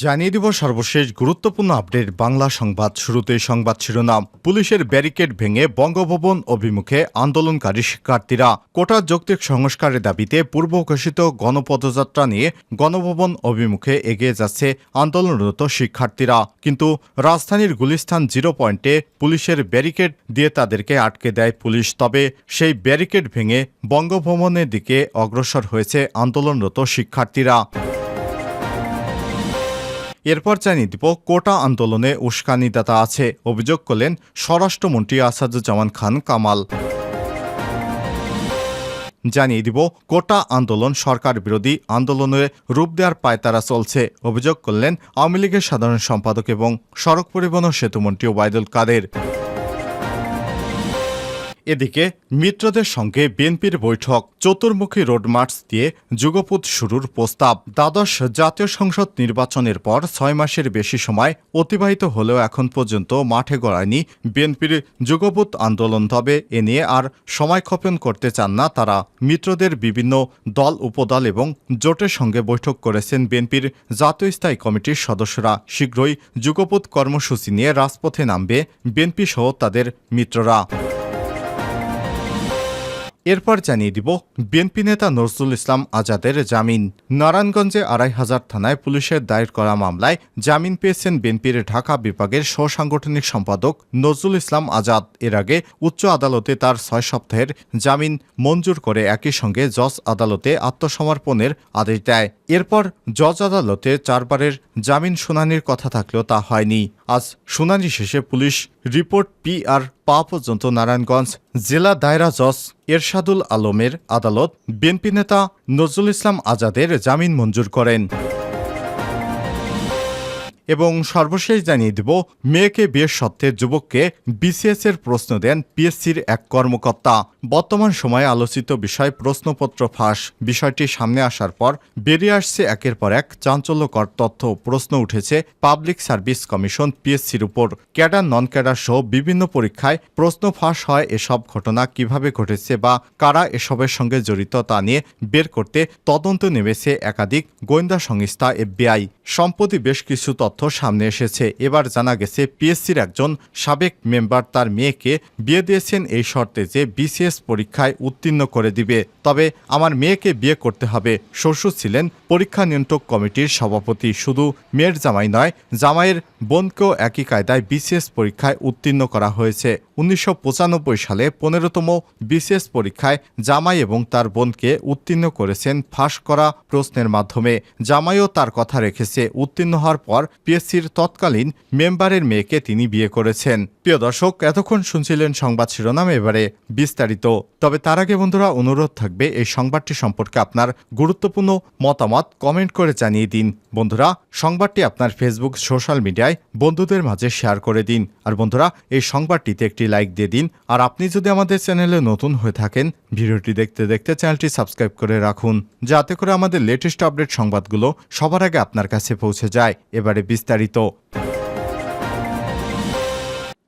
জানিয়ে দিব সর্বশেষ গুরুত্বপূর্ণ আপডেট বাংলা সংবাদ শুরুতে সংবাদ শিরোনাম। পুলিশের ব্যারিকেড ভেঙে বঙ্গভবন অভিমুখে আন্দোলনকারী শিক্ষার্থীরা। কোটা যৌক্তিক সংস্কারের দাবিতে পূর্ব ঘোষিত গণপদযাত্রা নিয়ে গণভবন অভিমুখে এগিয়ে যাচ্ছে আন্দোলনরত শিক্ষার্থীরা। কিন্তু রাজধানীর গুলিস্তান জিরো পয়েন্টে পুলিশের ব্যারিকেড দিয়ে তাদেরকে আটকে দেয় পুলিশ। তবে সেই ব্যারিকেড ভেঙে বঙ্গভবনের দিকে অগ্রসর হয়েছে আন্দোলনরত শিক্ষার্থীরা। এরপর জানিয়ে দিব, কোটা আন্দোলনে উস্কানিদাতা আছে, অভিযোগ করলেন স্বরাষ্ট্রমন্ত্রী আসাদুজ্জামান খান কামাল। জানিয়ে দিব, কোটা আন্দোলন সরকার বিরোধী আন্দোলনে রূপ দেওয়ার পায়তারা চলছে, অভিযোগ করলেন আওয়ামী লীগের সাধারণ সম্পাদক এবং সড়ক পরিবহন সেতুমন্ত্রী ওবায়দুল কাদের। এদিকে মিত্রদের সঙ্গে বিএনপির বৈঠক, চতুর্মুখী রোড মার্চ দিয়ে যুগপুত শুরুর প্রস্তাব, দ্বাদশ জাতীয় সংসদ নির্বাচনের পর ছয় মাসের বেশি সময় অতিবাহিত হলেও এখন পর্যন্ত মাঠে গড়ায়নি বিএনপির যুগপুত আন্দোলন। তবে এ নিয়ে আর সময় ক্ষেপণ করতে চান না তারা। মিত্রদের বিভিন্ন দল, উপদল এবং জোটের সঙ্গে বৈঠক করেছেন বিএনপির জাতীয় স্থায়ী কমিটির সদস্যরা। শীঘ্রই যুগপুত কর্মসূচি নিয়ে রাজপথে নামবে বিএনপি সহ তাদের মিত্ররা। এরপর জানিয়ে দিব, বিএনপি নেতা নজরুল ইসলাম আজাদের জামিন। নারায়ণগঞ্জে আড়াই হাজার থানায় পুলিশের দায়ের করা মামলায় জামিন পেয়েছেন বিএনপির ঢাকা বিভাগের সহসাংগঠনিক সম্পাদক নজরুল ইসলাম আজাদ। এর আগে উচ্চ আদালতে তার ছয় সপ্তাহের জামিন মঞ্জুর করে একই সঙ্গে জজ আদালতে আত্মসমর্পণের আদেশ দেয়। এরপর জজ আদালতে চারবারের জামিন শুনানির কথা থাকলেও তা হয়নি। আজ শুনানি শেষে পুলিশ রিপোর্ট পি আর পা পর্যন্ত নারায়ণগঞ্জ জেলা দায়রা জজ এরশাদুল আলমের আদালত বিএনপি নেতা নজরুল ইসলাম আজাদের জামিন মঞ্জুর করেন। এবং সর্বশেষ জানিয়ে দেব, মেয়েকে বিয়ের সত্ত্বে যুবককে বিসিএস এর প্রশ্ন দেন পিএসসির এক কর্মকর্তা। বর্তমান সময়ে আলোচিত বিষয় প্রশ্নপত্র ফাঁস। বিষয়টি সামনে আসার পর বেরিয়ে আসছে একের পর এক চাঞ্চল্যকর তথ্য প্রশ্ন উঠেছে পাবলিক সার্ভিস কমিশন পিএসসির উপর। ক্যাডার নন ক্যাডার সহ বিভিন্ন পরীক্ষায় প্রশ্ন ফাঁস হয় এসব ঘটনা কীভাবে ঘটেছে বা কারা এসবের সঙ্গে জড়িত তা নিয়ে বের করতে তদন্ত নেমেছে একাধিক গোয়েন্দা সংস্থা এফবিআই সম্প্রতি বেশ কিছু তথ্য সামনে এসেছে। এবার জানা গেছে, পিএসসির একজন সাবেক মেম্বার তার মেয়েকে বিয়ে দিয়েছেন এই শর্তে যে বিসিএস পরীক্ষায় উত্তীর্ণ করে দিবে। তবে আমার মেয়েকে বিয়ে করতে হবে। শ্বশুর ছিলেন পরীক্ষা নিয়ন্ত্রক কমিটির সভাপতি। শুধু মেয়ের জামাই নয়, জামাইয়ের বোনকেও একই কায়দায় বিসিএস পরীক্ষায় উত্তীর্ণ করা হয়েছে। উনিশশো পঁচানব্বই সালে পনেরোতম বিসিএস পরীক্ষায় জামাই এবং তার বোনকে উত্তীর্ণ করেছেন ফাঁস করা প্রশ্নের মাধ্যমে। জামাইও তার কথা রেখেছে। উত্তীর্ণ হওয়ার পর পিএসসির তৎকালীন মেম্বারের মেয়েকে তিনি বিয়ে করেছেন। প্রিয় দর্শক, এতক্ষণ শুনছিলেন সংবাদ শিরোনাম এবারে বিস্তারিত। তবে তার আগে বন্ধুরা, অনুরোধ থাকবে এই সংবাদটি সম্পর্কে আপনার গুরুত্বপূর্ণ মতামত কমেন্ট করে জানিয়ে দিন। বন্ধুরা, সংবাদটি আপনার ফেসবুক সোশ্যাল মিডিয়ায় বন্ধুদের মাঝে শেয়ার করে দিন। আর বন্ধুরা, এই সংবাদটিতে একটি লাইক দিয়ে দিন। আর আপনি যদি আমাদের চ্যানেলে নতুন হয়ে থাকেন, ভিডিওটি দেখতে দেখতে চ্যানেলটি সাবস্ক্রাইব করে রাখুন। যাতে করে আমাদের লেটেস্ট আপডেট সংবাদগুলো সবার আগে আপনার কাছে পৌঁছে যায়। এবারে বিস্তারিত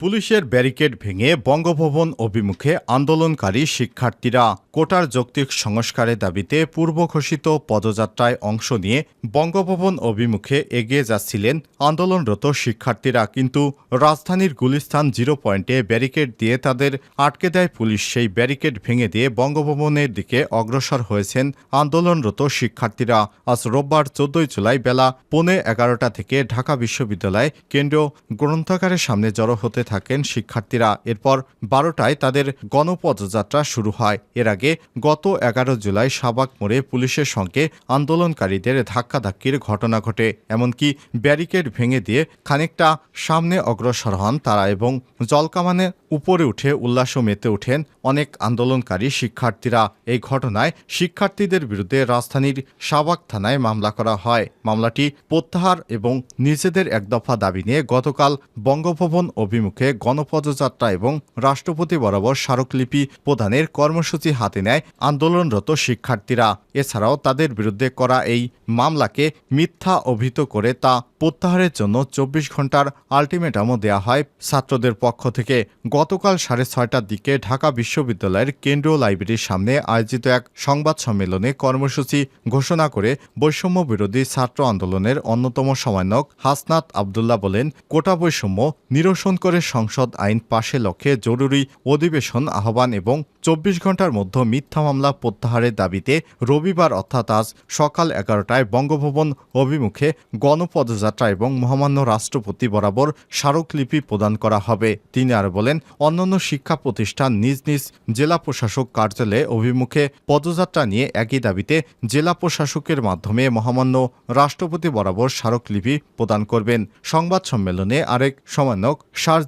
পুলিশের ব্যারিকেড ভেঙে বঙ্গভবন অভিমুখে আন্দোলনকারী শিক্ষার্থীরা কোটার যৌক্তিক সংস্কারের দাবিতে পূর্ব ঘোষিত পদযাত্রায় অংশ নিয়ে বঙ্গভবন অভিমুখে এগিয়ে যাচ্ছিলেন আন্দোলনরত শিক্ষার্থীরা। কিন্তু রাজধানীর গুলিস্তান জিরো পয়েন্টে ব্যারিকেড দিয়ে তাদের আটকে দেয় পুলিশ। সেই ব্যারিকেড ভেঙে দিয়ে বঙ্গভবনের দিকে অগ্রসর হয়েছেন আন্দোলনরত শিক্ষার্থীরা। আজ রোববার চোদ্দই জুলাই বেলা পৌনে এগারোটা থেকে ঢাকা বিশ্ববিদ্যালয় কেন্দ্রীয় গ্রন্থাগারের সামনে জড়ো হতে থাকেন শিক্ষার্থীরা। এরপর বারোটায় তাদের গণপদযাত্রা শুরু হয়। এর আগে গত এগারো জুলাই শাবাক মোড়ে পুলিশের সঙ্গে আন্দোলনকারীদের ধাক্কাধাক্কির ঘটনা ঘটে। এমনকি ব্যারিকেড ভেঙে দিয়ে খানিকটা সামনে অগ্রসর হন তারা এবং জলকামানের উপরে উঠে উল্লাসও মেতে ওঠেন অনেক আন্দোলনকারী শিক্ষার্থীরা। এই ঘটনায় শিক্ষার্থীদের বিরুদ্ধে রাজধানীর শাবাক থানায় মামলা করা হয়। মামলাটি প্রত্যাহার এবং নিজেদের এক দফা দাবি নিয়ে গতকাল বঙ্গভবন অভিমুখে অভিমুখে গণপদযাত্রা এবং রাষ্ট্রপতি বরাবর স্মারকলিপি প্রদানের কর্মসূচি হাতে নেয় আন্দোলনরত শিক্ষার্থীরা। এছাড়াও তাদের বিরুদ্ধে করা এই মামলাকে মিথ্যা অভিহিত করে তা প্রত্যাহারের জন্য চব্বিশ ঘণ্টার আলটিমেটামও দেয়া হয় ছাত্রদের পক্ষ থেকে। গতকাল সাড়ে ছয়টার দিকে ঢাকা বিশ্ববিদ্যালয়ের কেন্দ্রীয় লাইব্রেরির সামনে আয়োজিত এক সংবাদ সম্মেলনে কর্মসূচি ঘোষণা করে বৈষম্য বিরোধী ছাত্র আন্দোলনের অন্যতম সমন্বয়ক হাসনাত আবদুল্লাহ বলেন, কোটা বৈষম্য নিরসন করে সংসদ আইন পাশে লক্ষ্যে জরুরি অধিবেশন আহ্বান এবং চব্বিশ ঘণ্টার মধ্যে মিথ্যা মামলা প্রত্যাহারের দাবিতে রবিবার অর্থাৎ আজ সকাল এগারোটায় বঙ্গভবন অভিমুখে গণপদযাত্রা এবং মহামান্য রাষ্ট্রপতি বরাবর স্মারকলিপি প্রদান করা হবে। তিনি আর বলেন, অন্যান্য শিক্ষা প্রতিষ্ঠান নিজ নিজ জেলা প্রশাসক কার্যালয়ে অভিমুখে পদযাত্রা নিয়ে একই দাবিতে জেলা প্রশাসকের মাধ্যমে মহামান্য রাষ্ট্রপতি বরাবর স্মারকলিপি প্রদান করবেন। সংবাদ সম্মেলনে আরেক সমন্বয়ক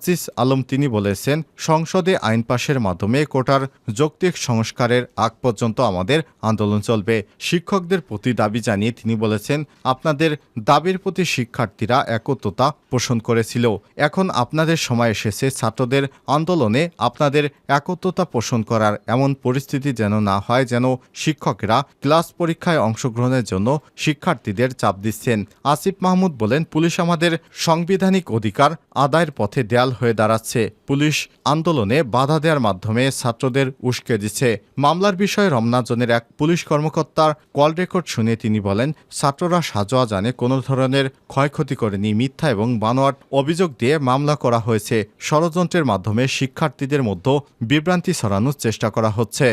শারজিস আলম তিনি বলেছেন, সংসদে আইন পাশের মাধ্যমে কোটার যৌক্তিক সংস্কারের আগ পর্যন্ত আমাদের আন্দোলন চলবে। শিক্ষকদের প্রতি দাবি জানিয়ে তিনি বলেছেন, আপনাদের দাবির প্রতি শিক্ষার্থীরা একত্রতা পোষণ করেছিল। এখন আপনাদের সময় এসেছে ছাত্রদের আন্দোলনে আপনাদের একত্রতা পোষণ করার। এমন পরিস্থিতি যেন না হয়, যেন শিক্ষকেরা ক্লাস পরীক্ষায় অংশগ্রহণের জন্য শিক্ষার্থীদের চাপ দিচ্ছেন। আসিফ মাহমুদ বলেন, পুলিশ আমাদের সাংবিধানিক অধিকার আদায়ের পথে দেয়াল হয়ে দাঁড়াচ্ছে। পুলিশ আন্দোলনে বাধা দেওয়ার মাধ্যমে ছাত্রদের উস্কে দিচ্ছে। মামলার বিষয়ে রমনাজনের এক পুলিশ কর্মকর্তার কল রেকর্ড শুনে তিনি বলেন, ছাত্ররা সাজোয়া জানে কোনো ধরনের ক্ষয়ক্ষতি করেনি, মিথ্যা এবং বানোয়াট অভিযোগ দিয়ে মামলা করা হয়েছে। ষড়যন্ত্রের মাধ্যমে শিক্ষার্থীদের মধ্যে বিভ্রান্তি ছড়ানোর চেষ্টা করা হচ্ছে।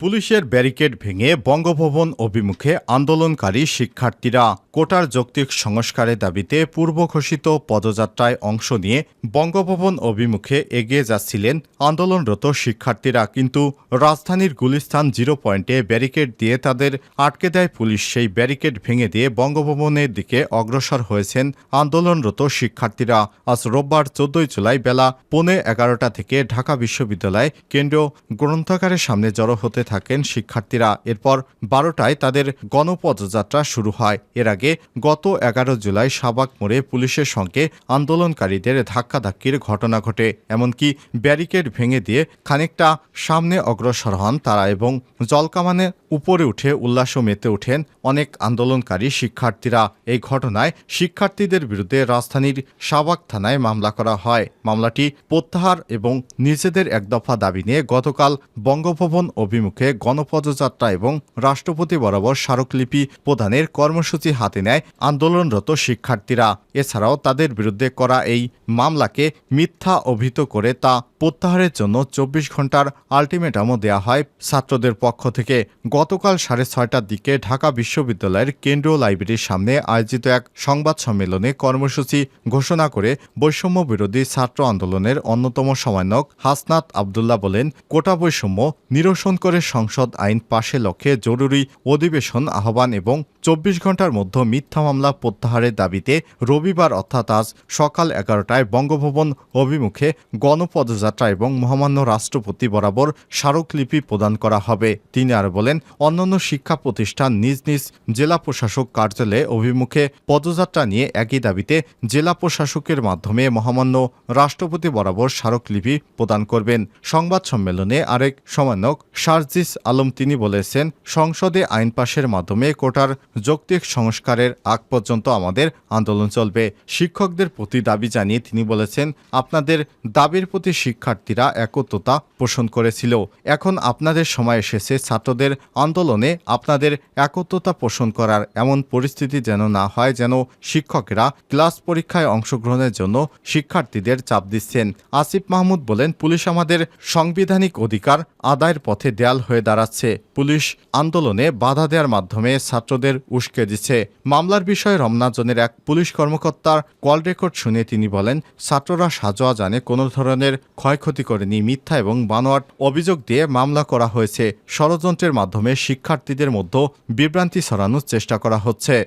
পুলিশের ব্যারিকেড ভেঙে বঙ্গভবন অভিমুখে আন্দোলনকারী শিক্ষার্থীরা কোটার যৌক্তিক সংস্কারের দাবিতে পূর্ব ঘোষিত পদযাত্রায় অংশ নিয়ে বঙ্গভবন অভিমুখে এগিয়ে যাচ্ছিলেন আন্দোলনরত শিক্ষার্থীরা। কিন্তু রাজধানীর গুলিস্তান জিরো পয়েন্টে ব্যারিকেড দিয়ে তাদের আটকে দেয় পুলিশ। সেই ব্যারিকেড ভেঙে দিয়ে বঙ্গভবনের দিকে অগ্রসর হয়েছেন আন্দোলনরত শিক্ষার্থীরা। আজ রোববার চোদ্দই জুলাই বেলা পৌনে এগারোটা থেকে ঢাকা বিশ্ববিদ্যালয় কেন্দ্রীয় গ্রন্থাগারের সামনে জড়ো হতে থাকেন শিক্ষার্থীরা। এরপর বারোটায় তাদের গণপদযাত্রা শুরু হয়। এর আগে গত এগারো জুলাই সাবাক মোড়ে পুলিশের সঙ্গে আন্দোলনকারীদের ধাক্কাধাক্কির ঘটনা ঘটে। এমনকি ব্যারিকেড ভেঙে দিয়ে খানিকটা সামনে অগ্রসর হন তারা এবং জলকামানের উপরে উঠে উল্লাসও মেতে ওঠেন অনেক আন্দোলনকারী শিক্ষার্থীরা। এই ঘটনায় শিক্ষার্থীদের বিরুদ্ধে রাজধানীর সাবাক থানায় মামলা করা হয়। মামলাটি প্রত্যাহার এবং নিজেদের এক দফা দাবি নিয়ে গতকাল বঙ্গভবন অভিমুখে গণপদযাত্রা এবং রাষ্ট্রপতি বরাবর স্মারকলিপি প্রদানের কর্মসূচি হাতে নেয় আন্দোলনরত শিক্ষার্থীরা। এছাড়াও তাদের বিরুদ্ধে করা এই মামলাকে মিথ্যা অভিহিত করে তা প্রত্যাহারের জন্য চব্বিশ ঘণ্টার আলটিমেটামও দেয়া হয় ছাত্রদের পক্ষ থেকে। গতকাল সাড়ে ছয়টার দিকে ঢাকা বিশ্ববিদ্যালয়ের কেন্দ্রীয় লাইব্রেরির সামনে আয়োজিত এক সংবাদ সম্মেলনে কর্মসূচি ঘোষণা করে বৈষম্য বিরোধী ছাত্র আন্দোলনের অন্যতম সমন্বয়ক হাসনাত আবদুল্লাহ বলেন, কোটা বৈষম্য নিরসন করে সংসদ আইন পাশে লক্ষ্যে জরুরি অধিবেশন আহ্বান এবং চব্বিশ ঘণ্টার মধ্যে মিথ্যা মামলা প্রত্যাহারের দাবিতে রবিবার অর্থাৎ আজ সকাল এগারোটায় বঙ্গভবন অভিমুখে গণপদযাত্রা এবং মহামান্য রাষ্ট্রপতি বরাবর স্মারকলিপি প্রদান করা হবে। তিনি আর বলেন, অন্যান্য শিক্ষা প্রতিষ্ঠান নিজ নিজ জেলা প্রশাসক কার্যালয়ে অভিমুখে পদযাত্রা নিয়ে একই দাবিতে জেলা প্রশাসকের মাধ্যমে মহামান্য রাষ্ট্রপতি বরাবর স্মারকলিপি প্রদান করবেন। সংবাদ সম্মেলনে আরেক সমন্বয়ক শারজিস আলম তিনি বলেছেন, সংসদে আইন পাশের মাধ্যমে কোটার যৌক্তিক সংস্কারের আগ পর্যন্ত আমাদের আন্দোলন চলবে। শিক্ষকদের প্রতি দাবি জানিয়ে তিনি বলেছেন, আপনাদের দাবির প্রতি শিক্ষার্থীরা একত্রতা পোষণ করেছিল। এখন আপনাদের সময় এসেছে, ছাত্রদের আন্দোলনে আপনাদের একত্রতা পোষণ করার এমন পরিস্থিতি যেন না হয়, যেন শিক্ষকেরা ক্লাস পরীক্ষায় অংশগ্রহণের জন্য শিক্ষার্থীদের চাপ দিচ্ছেন। আসিফ মাহমুদ বলেন, পুলিশ আমাদের সাংবিধানিক অধিকার আদায়ের পথে দেয়াল হয়ে দাঁড়াচ্ছে। পুলিশ আন্দোলনে বাধা দেওয়ার মাধ্যমে ছাত্রদের উস্কে দিচ্ছে মামলার বিষয়ে রমনাজনের এক পুলিশ কর্মকর্তার কল রেকর্ড শুনে তিনি বলেন, ছাত্ররা সাজোয়া জানে কোনো ধরনের ক্ষয়ক্ষতি করেনি, মিথ্যা এবং বানোয়াট অভিযোগ দিয়ে মামলা করা হয়েছে। ষড়যন্ত্রের মাধ্যমে শিক্ষার্থীদের মধ্যে বিভ্রান্তি ছড়ানোর চেষ্টা করা হচ্ছে।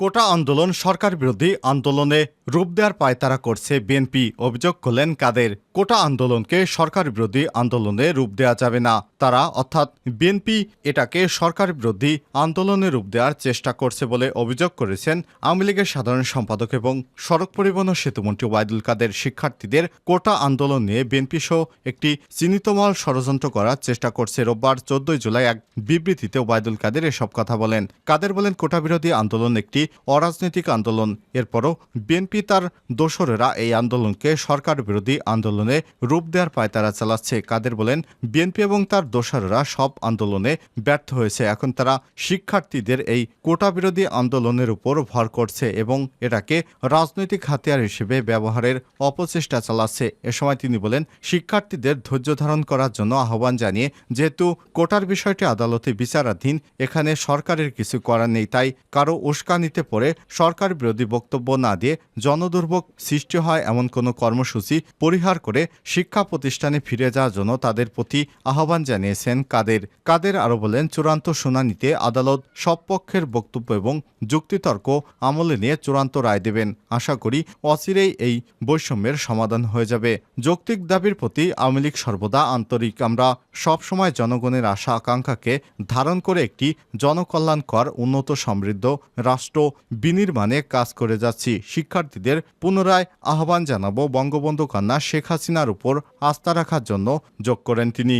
কোটা আন্দোলন সরকার বিরোধী আন্দোলনে রূপ দেওয়ার পায়তারা করছে বিএনপি। অভিযোগ করলেন কাদের? কোটা আন্দোলনকে সরকার বিরোধী আন্দোলনে রূপ দেওয়া যাবে না। তারা অর্থাৎ বিএনপি এটাকে সরকার বিরোধী আন্দোলনে রূপ দেওয়ার চেষ্টা করছে বলে অভিযোগ করেছেন আওয়ামী লীগের সাধারণ সম্পাদক এবং সড়ক পরিবহন সেতুমন্ত্রী ওবায়দুল কাদের। শিক্ষার্থীদের কোটা আন্দোলন নিয়ে বিএনপি সহ একটি চিহ্নিতমল ষড়যন্ত্র করার চেষ্টা করছে। রোববার চোদ্দই জুলাই এক বিবৃতিতে ওবায়দুল কাদের এসব কথা বলেন। কাদের বলেন, কোটা বিরোধী আন্দোলন একটি অরাজনৈতিক আন্দোলন। এরপরও বিএনপি তার দোসরেরা এই আন্দোলনকে সরকার বিরোধী আন্দোলনে রূপ দেওয়ার পায়তারা চালাচ্ছে। কাদের বলেন, বিএনপি এবং তার দোসরেরা সব আন্দোলনে ব্যর্থ হয়েছে। এখন তারা শিক্ষার্থীদের এই কোটা বিরোধী আন্দোলনের উপর ভর করছে এবং এটাকে রাজনৈতিক হাতিয়ার হিসেবে ব্যবহারের অপচেষ্টা চালাচ্ছে। এ সময় তিনি বলেন, শিক্ষার্থীদের ধৈর্য ধারণ করার জন্য আহ্বান জানিয়ে, যেহেতু কোটার বিষয়টি আদালতে বিচারাধীন, এখানে সরকারের কিছু করার নেই, তাই কারও উস্কানিতে পড়ে সরকার বিরোধী বক্তব্য না দিয়ে জনদুর্ভোগ সৃষ্টি হয় এমন কোনো কর্মসূচি পরিহার করে শিক্ষা প্রতিষ্ঠানে ফিরে যাওয়ার জন্য তাদের প্রতি আহ্বান জানিয়েছেন কাদের। কাদের আরও বলেন, চূড়ান্ত শুনানিতে আদালত সব পক্ষের বক্তব্য এবং যুক্তিতর্ক আমলে নিয়ে চূড়ান্ত রায় দেবেন। আশা করি অচিরেই এই বৈষম্যের সমাধান হয়ে যাবে। যৌক্তিক দাবির প্রতি আওয়ামী লীগ সর্বদা আন্তরিক। আমরা সবসময় জনগণের আশা আকাঙ্ক্ষাকে ধারণ করে একটি জনকল্যাণকর, উন্নত সমৃদ্ধ রাষ্ট্র বিনির্মাণে কাজ করে যাচ্ছি। শিক্ষার্থীদের পুনরায় আহ্বান জানাব বঙ্গবন্ধু কন্যা শেখ হাসিনার উপর আস্থা রাখার জন্য। যোগ করেন তিনি।